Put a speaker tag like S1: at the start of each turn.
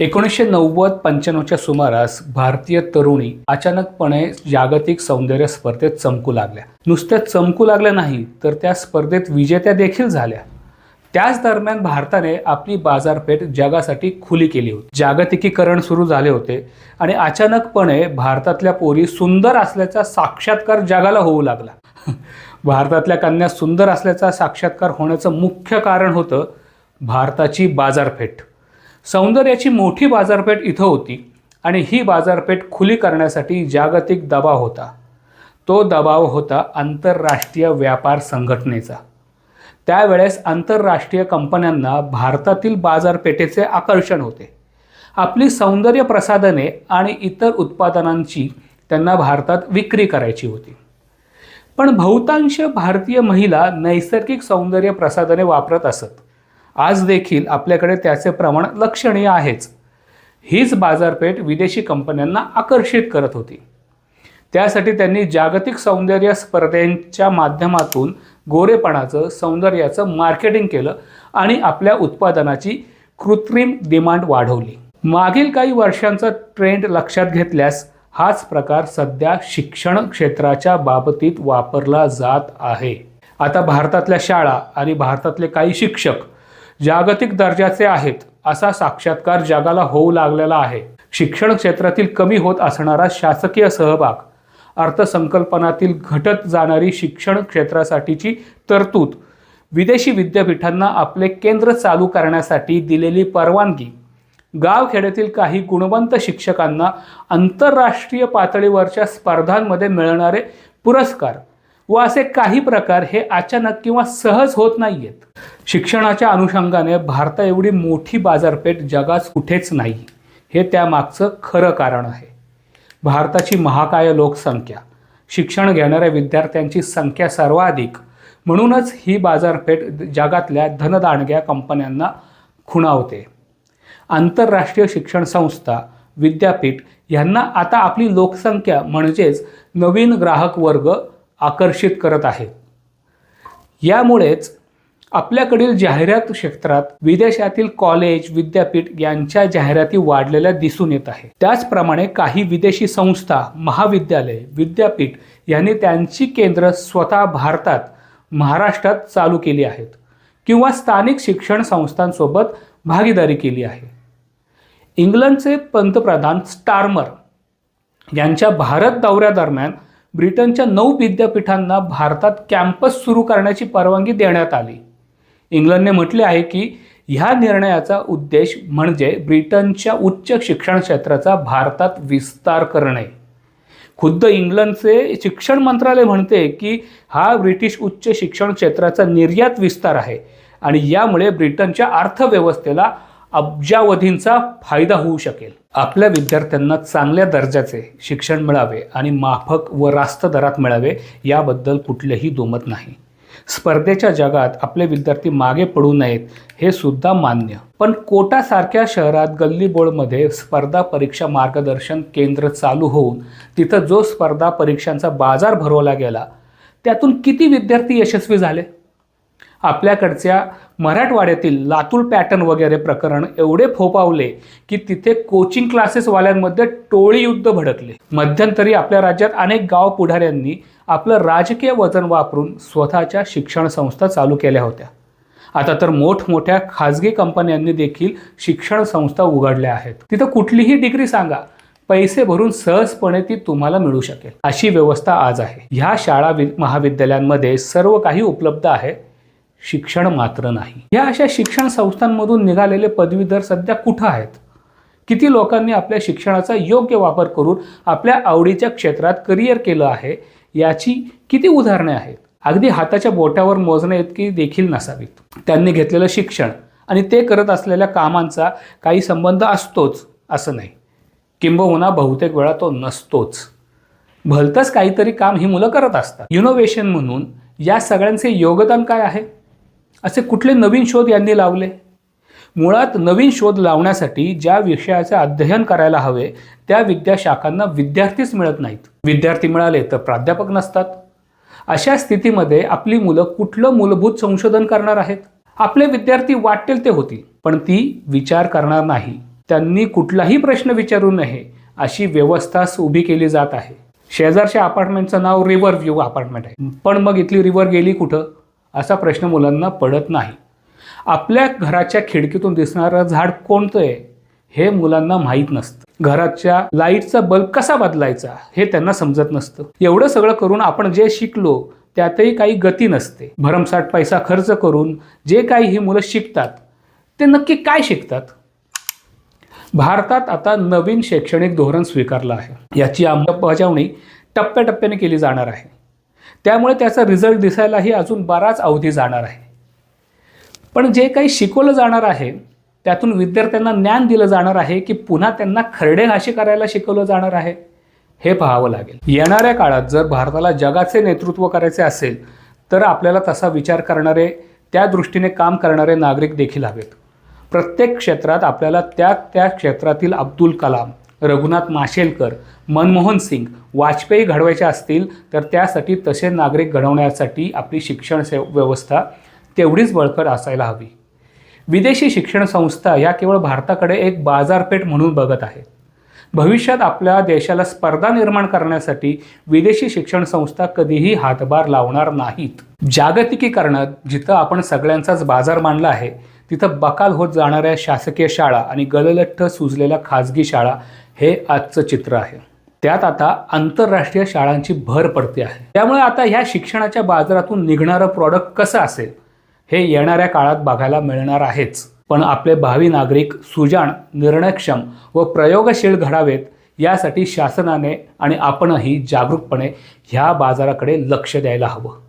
S1: एकोणीसशे नव्वद पंच्याण्णवच्या सुमारास भारतीय तरुणी अचानकपणे जागतिक सौंदर्य स्पर्धेत चमकू लागल्या. नुसत्या चमकू लागल्या नाही तर त्या स्पर्धेत विजेत्या देखील झाल्या. त्याच दरम्यान भारताने आपली बाजारपेठ जगासाठी खुली केली होती. जागतिकीकरण सुरू झाले होते आणि अचानकपणे भारतातल्या पोरी सुंदर असल्याचा साक्षात्कार जगाला होऊ लागला. भारतातल्या कन्या सुंदर असल्याचा साक्षात्कार होण्याचं मुख्य कारण होतं भारताची बाजारपेठ. सौंदर्याची मोठी बाजारपेठ इथं होती आणि ही बाजारपेठ खुली करण्यासाठी जागतिक दबाव होता. तो दबाव होता आंतरराष्ट्रीय व्यापार संघटनेचा. त्यावेळेस आंतरराष्ट्रीय कंपन्यांना भारतातील बाजारपेठेचे आकर्षण होते. आपली सौंदर्य प्रसाधने आणि इतर उत्पादनांची त्यांना भारतात विक्री करायची होती. पण बहुतांश भारतीय महिला नैसर्गिक सौंदर्य प्रसाधने वापरत असत. आज देखील आपल्याकडे त्याचे प्रमाण लक्षणीय आहेच. हीच बाजारपेठ विदेशी कंपन्यांना आकर्षित करत होती. त्यासाठी त्यांनी जागतिक सौंदर्य स्पर्धेच्या माध्यमातून गोरेपणाचं सौंदर्याचं मार्केटिंग केलं आणि आपल्या उत्पादनाची कृत्रिम डिमांड वाढवली. मागील काही वर्षांचा ट्रेंड लक्षात घेतल्यास हाच प्रकार सध्या शिक्षण क्षेत्राच्या बाबतीत वापरला जात आहे. आता भारतातल्या शाळा आणि भारतातले काही शिक्षक जागतिक दर्जाचे आहेत असा साक्षात्कार जगाला होऊ लागलेला आहे. शिक्षण क्षेत्रातील कमी होत असणारा शासकीय सहभाग अर्थसंकल्पनातील घटत जाणारी शिक्षण क्षेत्रासाठीची तरतूद विदेशी विद्यापीठांना आपले केंद्र चालू करण्यासाठी दिलेली परवानगी गावखेड्यातील काही गुणवंत शिक्षकांना आंतरराष्ट्रीय पातळीवरच्या स्पर्धांमध्ये मिळणारे पुरस्कार व असे काही प्रकार हे अचानक किंवा सहज होत नाही आहेत शिक्षणाच्या अनुषंगाने भारता एवढी मोठी बाजारपेठ जगात कुठेच नाही. हे त्यामागचं खरं कारण आहे. भारताची महाकाय लोकसंख्या शिक्षण घेणाऱ्या विद्यार्थ्यांची संख्या सर्वाधिक म्हणूनच ही बाजारपेठ जगातल्या धनदाणग्या कंपन्यांना खुणावते. आंतरराष्ट्रीय शिक्षण संस्था विद्यापीठ यांना आता आपली लोकसंख्या म्हणजेच नवीन ग्राहक वर्ग आकर्षित करत आहेत यामुळेच आपल्याकडील जाहिरात क्षेत्रात विदेशातील कॉलेज विद्यापीठ यांच्या जाहिराती वाढलेल्या दिसून येत आहे. त्याचप्रमाणे काही विदेशी संस्था महाविद्यालय विद्यापीठ यांनी त्यांची केंद्र स्वतः भारतात महाराष्ट्रात चालू केली आहेत किंवा स्थानिक शिक्षण संस्थांसोबत भागीदारी केली आहे. इंग्लंडचे पंतप्रधान स्टार्मर यांच्या भारत दौऱ्यादरम्यान ब्रिटनच्या नऊ विद्यापीठांना भारतात कॅम्पस सुरू करण्याची परवानगी देण्यात आली. इंग्लंडने म्हटले आहे की ह्या निर्णयाचा उद्देश म्हणजे ब्रिटनच्या उच्च शिक्षण क्षेत्राचा भारतात विस्तार करणे. खुद्द इंग्लंडचे शिक्षण मंत्रालय म्हणते की हा ब्रिटिश उच्च शिक्षण क्षेत्राचा निर्यात विस्तार आहे आणि यामुळे ब्रिटनच्या अर्थव्यवस्थेला अब्जावधींचा फायदा होऊ शकेल. आपल्या विद्यार्थ्यांना चांगल्या दर्जाचे शिक्षण मिळावे आणि माफक व रास्त दरात मिळावे याबद्दल कुठलेही दोमत नाही. स्पर्धेच्या जगात आपले विद्यार्थी मागे पडू नयेत हे सुद्धा मान्य. पण कोटासारख्या शहरात गल्लीबोळमध्ये स्पर्धा परीक्षा मार्गदर्शन केंद्र चालू होऊन तिथं जो स्पर्धा परीक्षांचा बाजार भरवला गेला त्यातून किती विद्यार्थी यशस्वी झाले? आपल्याकडच्या मराठवाड्यातील लातूर पॅटर्न वगैरे प्रकरण एवढे फोपावले की तिथे कोचिंग क्लासेसवाल्यांमध्ये टोळी युद्ध भडकले. मध्यंतरी आपल्या राज्यात अनेक गाव पुढाऱ्यांनी आपलं राजकीय वजन वापरून स्वतःच्या शिक्षण संस्था चालू केल्या होत्या. आता तर मोठमोठ्या खाजगी कंपन्यांनी देखील शिक्षण संस्था उघडल्या आहेत. तिथं कुठलीही डिग्री सांगा. पैसे भरून सहजपणे ती तुम्हाला मिळू शकेल. अशी व्यवस्था आज आहे. ह्या शाळा वि महाविद्यालयांमध्ये सर्व काही उपलब्ध आहे. शिक्षण मात्र नाही. या अशा शिक्षण संस्थांमधून निघालेले पदवीधर सध्या कुठं आहेत? किती लोकांनी आपल्या शिक्षणाचा योग्य वापर करून आपल्या आवडीच्या क्षेत्रात करिअर केलं आहे? याची किती उदाहरणे आहेत? अगदी हाताच्या बोटावर मोजण्या इतकी देखील नसावीत. त्यांनी घेतलेलं शिक्षण आणि ते करत असलेल्या कामांचा काही संबंध असतोच असं नाही. किंबहुना बहुतेक वेळा तो नसतोच. भलतंच काहीतरी काम ही मुलं करत असतात. इनोव्हेशन म्हणून या सगळ्यांचे योगदान काय आहे? असे कुठले नवीन शोध यांनी लावले? मुळात नवीन शोध लावण्यासाठी ज्या विषयाचे अध्ययन करायला हवे त्या विद्याशाखांना विद्यार्थीच मिळत नाहीत. विद्यार्थी मिळाले तर प्राध्यापक नसतात. अशा स्थितीमध्ये आपली मुलं कुठलं मूलभूत संशोधन करणार आहेत? आपले विद्यार्थी वाटेल ते होतील पण ती विचार करणार नाही. त्यांनी कुठलाही प्रश्न विचारू नये अशी व्यवस्थाच उभी केली जात आहे. शेजारच्या अपार्टमेंटचं नाव रिव्हर व्ह्यू अपार्टमेंट आहे. पण मग इथली रिव्हर गेली कुठं? असा प्रश्न मुलांना पडत नाही. आपल्या घराच्या खिडकीतून दिसणारं झाड कोणतं आहे हे मुलांना माहीत नसतं. घराच्या लाईटचा बल्ब कसा बदलायचा हे त्यांना समजत नसतं. एवढं सगळं करून आपण जे शिकलो त्यातही काही गती नसते. भरमसाठ पैसा खर्च करून जे काही ही मुलं शिकतात ते नक्की काय शिकतात? भारतात आता नवीन शैक्षणिक धोरण स्वीकारलं आहे. याची अंमलबजावणी टप्प्याटप्प्याने केली जाणार आहे. त्यामुळे त्याचा रिझल्ट दिसायलाही अजून बराच अवधी जाणार आहे. पण जे काही शिकवलं जाणार आहे त्यातून विद्यार्थ्यांना ज्ञान दिलं जाणार आहे की पुन्हा त्यांना खरडे हाशी करायला शिकवलं जाणार आहे हे पाहावं लागेल. येणाऱ्या काळात जर भारताला जगाचे नेतृत्व करायचे असेल तर आपल्याला तसा विचार करणारे त्या दृष्टीने काम करणारे नागरिक देखील हवेत. प्रत्येक क्षेत्रात आपल्याला त्या त्या क्षेत्रातील अब्दुल कलाम रघुनाथ माशेलकर मनमोहन सिंग वाजपेयी घडवायचे असतील तर त्यासाठी तसे नागरिक घडवण्यासाठी आपली शिक्षण से व्यवस्था तेवढीच बळकट असायला हवी. विदेशी शिक्षण संस्था ह्या केवळ भारताकडे एक बाजारपेठ म्हणून बघत आहेत भविष्यात आपल्या देशाला स्पर्धा निर्माण करण्यासाठी विदेशी शिक्षण संस्था कधीही हातभार लावणार नाहीत. जागतिकीकरणात जिथं आपण सगळ्यांचाच बाजार मानला आहे तिथं बकाल होत जाणाऱ्या शासकीय शाळा आणि गललठ्ठ सुजलेल्या खाजगी शाळा हे आजचं चित्र आहे. त्यात आता आंतरराष्ट्रीय शाळांची भर पडते आहे. त्यामुळे आता ह्या शिक्षणाच्या बाजारातून निघणारं प्रॉडक्ट कसं असेल हे येणाऱ्या काळात बघायला मिळणार आहेच. पण आपले भावी नागरिक सुजाण निर्णयक्षम व प्रयोगशील घडावेत यासाठी शासनाने आणि आपणही जागरूकपणे ह्या बाजाराकडे लक्ष द्यायला हवं.